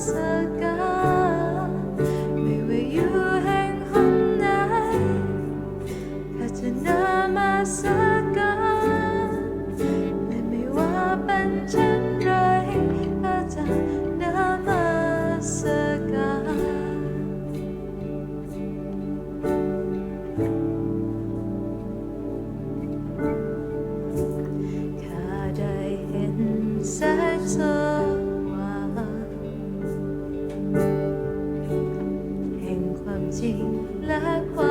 so 进了框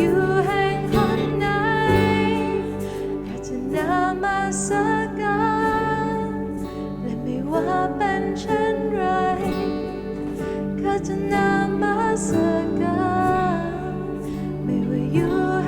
อยู่แห่งไหนอาจะนามาสักการและไม่ว่าเป็นเช่นไรก็จะนามาสักการไม่ว่าอยู่